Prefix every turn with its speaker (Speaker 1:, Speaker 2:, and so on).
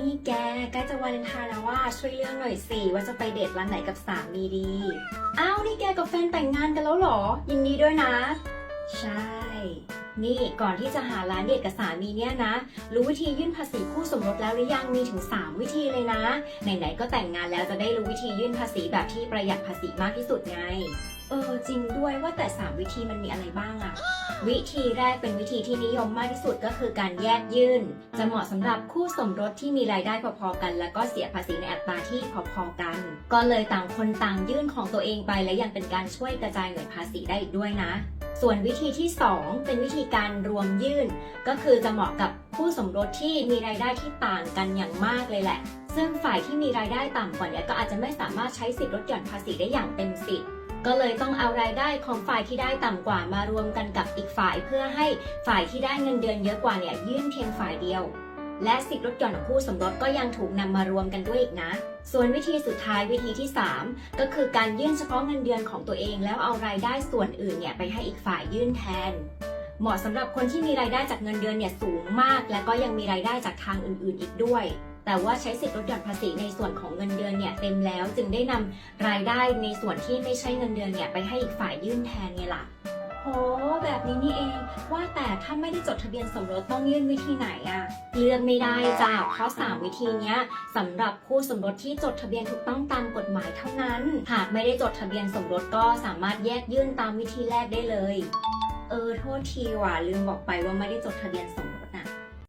Speaker 1: นี่แกใกล้จะวาเลนไทน์แล้วว่าช่วยเลือกหน่อยสิว่าจะไปเดทร้านไหนกับสามีดี อ้าวนี่แกกับแฟนแต่งงานกันแล้วเหรอ ยินดีด้วยนะ ใช่ นี่ก่อนที่จะหาร้านเดทกับสามีเนี่ยนะ รู้วิธียื่นภาษีคู่สมรสแล้วหรือยังมีถึง 3 วิธีเลยนะ ไหนๆก็แต่งงานแล้วจะได้รู้วิธียื่นภาษีแบบที่ประหยัดภาษีมากที่สุดไง เออจริงด้วยว่าแต่ 3 วิธีมันมีอะไรบ้างอะวิธีแรกเป็นวิธีที่นิยมมากที่สุดก็คือการแยกยื่น จะเหมาะสำหรับคู่สมรสที่มีรายได้พอๆกัน แล้วก็เสียภาษีในอัตราที่พอๆกัน ก็เลยต่างคนต่างยื่นของตัวเองไปและยังเป็นการช่วยกระจายเงินภาษีได้อีกด้วยนะ ส่วนวิธีที่ 2 เป็นวิธีการรวมยื่น ก็คือจะเหมาะกับคู่สมรสที่มีรายได้ที่ต่างกันอย่างมากเลยแหละ ซึ่งฝ่ายที่มีรายได้ต่ำกว่าเนี้ก็อาจจะไม่สามารถใช้สิทธิลดหย่อนภาษีได้อย่างเต็มสิทธิ์ ก็เลยต้องเอารายได้ของฝ่ายที่ได้ต่ำกว่ามารวมกันกับอีกฝ่ายเพื่อให้ฝ่ายที่ได้เงินเดือนเยอะกว่าเนี่ยยื่นเพียงฝ่ายเดียว และสิทธิลดหย่อนของคู่สมรสก็ยังถูกนำมารวมกันด้วยอีกนะ ส่วนวิธีสุดท้ายวิธีที่ 3 ก็คือการยื่นเฉพาะเงินเดือนของตัวเอง แล้วเอารายได้ส่วนอื่นเนี่ยไปให้อีกฝ่ายยื่นแทนเหมาะสำหรับคนที่มีรายได้จากเงินเดือนเนี่ยสูงมาก และก็ยังมีรายได้จากทางอื่นๆ อีกด้วย แต่ว่าใช้สิทธิลดหย่อนภาษีในส่วนของเงินเดือนเนี่ยเต็มแล้วจึงได้นำรายได้ในส่วนที่ไม่ใช่เงินเดือนเนี่ยไปให้อีกฝ่ายยื่นแทนไงล่ะโหแบบนี้นี่เอง ว่าแต่ถ้าไม่ได้จดทะเบียนสมรสต้องยื่นวิธีไหนอะเลือกไม่ได้จ้ะเพราะสามวิธีเนี้ยสำหรับคู่สมรสที่จดทะเบียนถูกต้องตามกฎหมายเท่านั้น หากไม่ได้จดทะเบียนสมรสก็สามารถแยกยื่นตามวิธีแรกได้เลย เออโทษทีว่ะลืมบอกไปว่าไม่ได้จดทะเบียนสมรส